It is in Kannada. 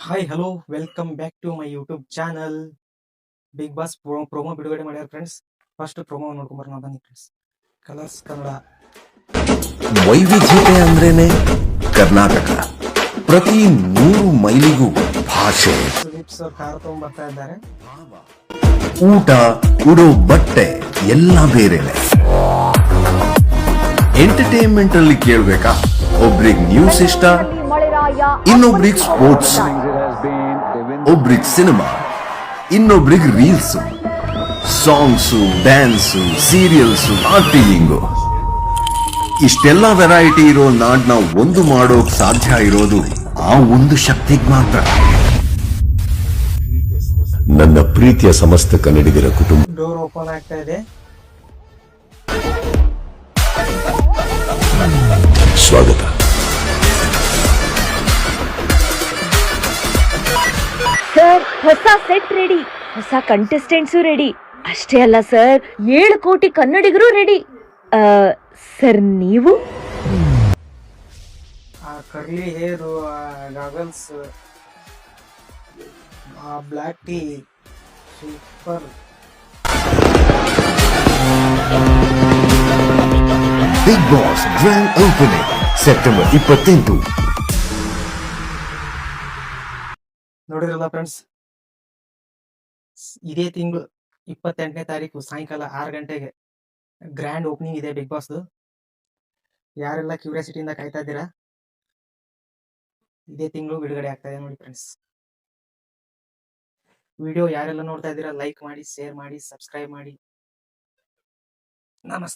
Hi hello welcome back to my YouTube channel Bigg Boss promo ಬಿಡುಗಡೆ ಮಾಡ್ಯಾರ ಫ್ರೆಂಡ್ಸ್ ಫಸ್ಟ್ ಪ್ರೊಮೋ ನೋಡ್ಕೊಂಬರೋಣ ಬನ್ನಿ ಫ್ರೆಂಡ್ಸ್ ಕಲರ್ಸ್ ಕನ್ನಡ ವೈವಿಧ್ಯತೆ ಅಂದ್ರೇನೆ ಕರ್ನಾಟಕ. ಪ್ರತಿ ನೂರು ಮೈಲಿಗೂ ಭಾಷೆ. ಸುದೀಪ್ ಸರ್ ಕಾರ್ ತಗೊಂಡ್ಬರ್ತಾ ಇದ್ದಾರೆ. ಊಟ ಉಡು ಬಟ್ಟೆ ಎಲ್ಲ ಬೇರೆನೆ. ಎಂಟರ್ಟೈನ್ಮೆಂಟ್ ಅಲ್ಲಿ ಕೇಳ್ಬೇಕಾ? ಒಬ್ರಿಗೆ ನ್ಯೂಸ್ ಇಷ್ಟ ಇನ್ನೊಬ್ರಿಗೆ ಸ್ಪೋರ್ಟ್ಸ್ ಒಬ್ರಿಗೆ ಸಿನಿಮಾ ಇನ್ನೊಬ್ರಿಗೆ reels songs dance serials acting ಇಷ್ಟೆಲ್ಲ ವೆರೈಟಿ ಇರೋ ನಾಡ್ನ ಒಂದು ಮಾಡೋಕ್ ಸಾಧ್ಯ ಇರೋದು ಆ ಒಂದು ಶಕ್ತಿಗ್ ಮಾತ್ರ. ನನ್ನ ಪ್ರೀತಿಯ ಸಮಸ್ತ ಕನ್ನಡಿಗರ ಕುಟುಂಬ ಡೋರ್ ಓಪನ್ ಆಗ್ತಾ ಇದೆ. ಸ್ವಾಗತ. ಹೊಸ ಸೆಟ್ ರೆಡಿ ಹೊಸ ಕಂಟೆಸ್ಟೆಂಟ್ಸು ರೆಡಿ ಅಷ್ಟೇ ಅಲ್ಲ ಸರ್ ಏಳು ಕೋಟಿ ಕನ್ನಡಿಗರು ರೆಡಿ ಸರ್ ನೀವು? ಆ ಕರ್ಲಿ ಹೇರು ಗಾಗಲ್ಸ್ ಆ black tee super Bigg Boss grand opening September ಇಪ್ಪತ್ತೆಂಟು ನೋಡಿದ್ರಲ್ಲ ಫ್ರೆಂಡ್ಸ್ ಇದೇ ತಿಂಗಳು ಇಪ್ಪತ್ತೆಂಟನೇ ತಾರೀಕು ಸಾಯಂಕಾಲ ಆರು ಗಂಟೆಗೆ ಗ್ರ್ಯಾಂಡ್ ಓಪನಿಂಗ್ ಇದೆ ಬಿಗ್ ಬಾಸ್ದು ಯಾರೆಲ್ಲ ಕ್ಯೂರಿಯಾಸಿಟಿಯಿಂದ ಕಾಯ್ತಾ ಇದ್ದೀರಾ? ಇದೇ ತಿಂಗಳು ಬಿಡುಗಡೆ ಆಗ್ತಾ ಇದೆ ನೋಡಿ ಫ್ರೆಂಡ್ಸ್ ವಿಡಿಯೋ ಯಾರೆಲ್ಲ ನೋಡ್ತಾ ಇದ್ದೀರಾ ಲೈಕ್ ಮಾಡಿ ಶೇರ್ ಮಾಡಿ ಸಬ್ಸ್ಕ್ರೈಬ್ ಮಾಡಿ. ನಮಸ್ತೆ